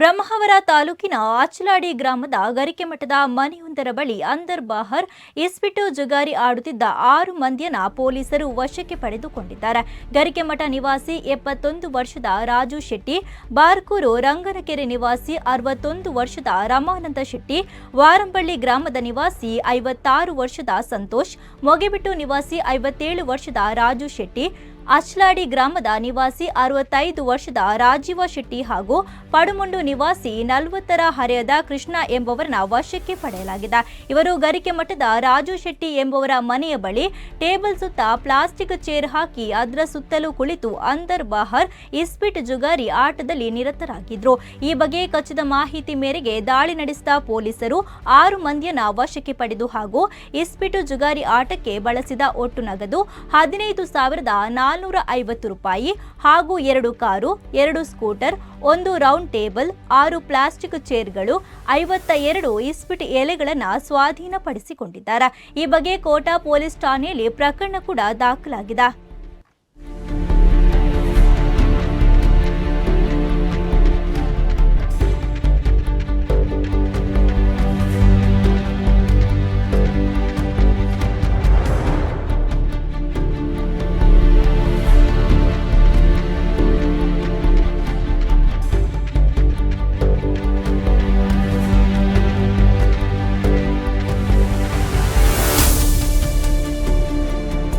ಬ್ರಹ್ಮಾವರ ತಾಲೂಕಿನ ಆಚಲಾಡಿ ಗ್ರಾಮದ ಗರಿಕೆಮಠದ ಮನೆಯೊಂದರ ಬಳಿ ಅಂದರ್ ಬಹರ್ ಇಸ್ಪಿಟು ಜುಗಾರಿ ಆಡುತ್ತಿದ್ದ ಆರು ಮಂದಿಯನ್ನ ಪೊಲೀಸರು ವಶಕ್ಕೆ ಪಡೆದುಕೊಂಡಿದ್ದಾರೆ. ಗರಿಕೆಮಠ ನಿವಾಸಿ ಎಪ್ಪತ್ತೊಂದು ವರ್ಷದ ರಾಜು ಶೆಟ್ಟಿ, ಬಾರ್ಕೂರು ರಂಗನಕೆರೆ ನಿವಾಸಿ ಅರವತ್ತೊಂದು ವರ್ಷದ ರಮಾನಂದ ಶೆಟ್ಟಿ, ವಾರಂಬಳ್ಳಿ ಗ್ರಾಮದ ನಿವಾಸಿ ಐವತ್ತಾರು ವರ್ಷದ ಸಂತೋಷ್, ಮೊಗೆಬಿಟ್ಟು ನಿವಾಸಿ ಐವತ್ತೇಳು ವರ್ಷದ ರಾಜು ಶೆಟ್ಟಿ ಅಚ್ಲಾಡಿ ಗ್ರಾಮದ ನಿವಾಸಿ ಅರವತ್ತೈದು ವರ್ಷದ ರಾಜೀವ ಶೆಟ್ಟಿ ಹಾಗೂ ಪಡುಮುಂಡು ನಿವಾಸಿ ನಲವತ್ತರ ಹರೆಯದ ಕೃಷ್ಣ ಎಂಬುವರನ್ನ ವಶಕ್ಕೆ ಪಡೆಯಲಾಗಿದೆ. ಇವರು ಗರಿಕೆ ಮಠದ ರಾಜು ಶೆಟ್ಟಿ ಎಂಬುವರ ಮನೆಯ ಬಳಿ ಟೇಬಲ್ ಸುತ್ತ ಪ್ಲಾಸ್ಟಿಕ್ ಚೇರ್ ಹಾಕಿ ಅದರ ಸುತ್ತಲೂ ಕುಳಿತು ಅಂದರ್ ಬಹರ್ ಇಸ್ಪಿಟ್ ಜುಗಾರಿ ಆಟದಲ್ಲಿ ನಿರತರಾಗಿದ್ರು. ಈ ಬಗ್ಗೆ ಖಚಿತ ಮಾಹಿತಿ ಮೇರೆಗೆ ದಾಳಿ ನಡೆಸಿದ ಪೊಲೀಸರು ಆರು ಮಂದಿಯನ್ನ ವಶಕ್ಕೆ ಪಡೆದು ಹಾಗೂ ಇಸ್ಪಿಟು ಜುಗಾರಿ ಆಟಕ್ಕೆ ಬಳಸಿದ ಒಟ್ಟು ನಗದು ಹದಿನೈದು ಸಾವಿರದ ನಾಲ್ನೂರ ಐವತ್ತು ರೂಪಾಯಿ ಹಾಗೂ ಎರಡು ಕಾರು, ಎರಡು ಸ್ಕೂಟರ್, ಒಂದು ರೌಂಡ್ ಟೇಬಲ್, ಆರು ಪ್ಲಾಸ್ಟಿಕ್ ಚೇರ್ಗಳು ಐವತ್ತ ಎರಡು ಇಸ್ಪಿಟ್ ಎಲೆಗಳನ್ನು ಸ್ವಾಧೀನಪಡಿಸಿಕೊಂಡಿದ್ದಾರೆ. ಈ ಬಗ್ಗೆ ಕೋಟಾ ಪೊಲೀಸ್ ಠಾಣೆಯಲ್ಲಿ ಪ್ರಕರಣ ಕೂಡ ದಾಖಲಾಗಿದೆ.